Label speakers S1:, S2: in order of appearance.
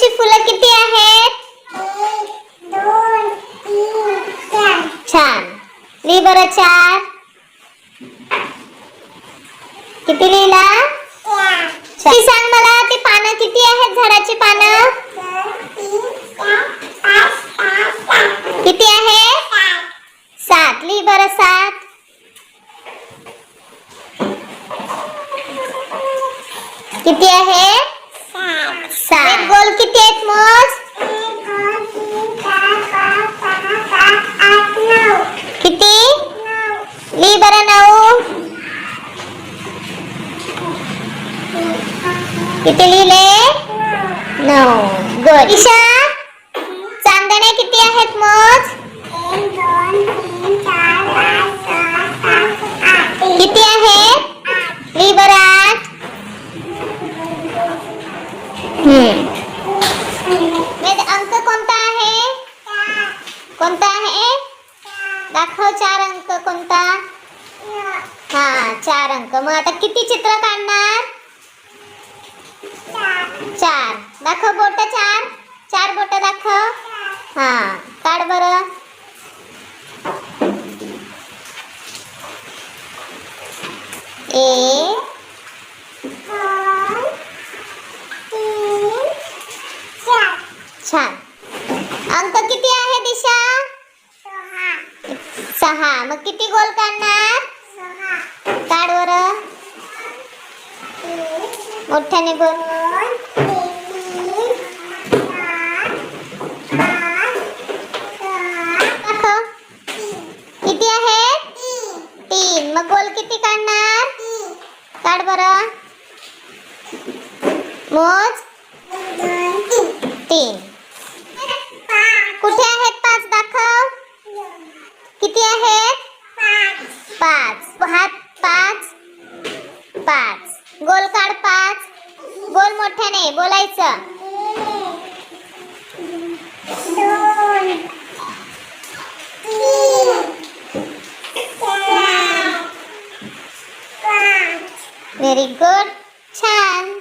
S1: अशी फुलं किती आहेत? छान. मी बर चार. किती लिहिला? सांग मला ती पानं किती आहेत झाडाची पानं? किती आहे सात. ली बरं सात. किती आहे सात गोल किती आहेत मोज. किती? लिही बरं नऊ. किती लिहिले? नऊ. गुड. ईशा चांदण्या किती आहेत मोज अंक कोणता आहे? कोणता आहे? दाखव चार अंक कोणता? हा चार अंक. मग आता किती चित्र काढणार? चार. दाखव बोट चार. चार बोट दाखव. हा काढ बरं. एक छान. अंक किती आहे दिशा? सहा. मग किती गोल काढणार काढ वर मोठ्याने गोल किती तीन. मग गोल किती काढणार? काढ बर. मोज. तीन. कुठे आहेत पाच दाखव? किती आहेत? पाच. हात पाच. पाच. गोल काढ पाच. गोल मोठ्याने बोलायचं. व्हेरी गुड छान.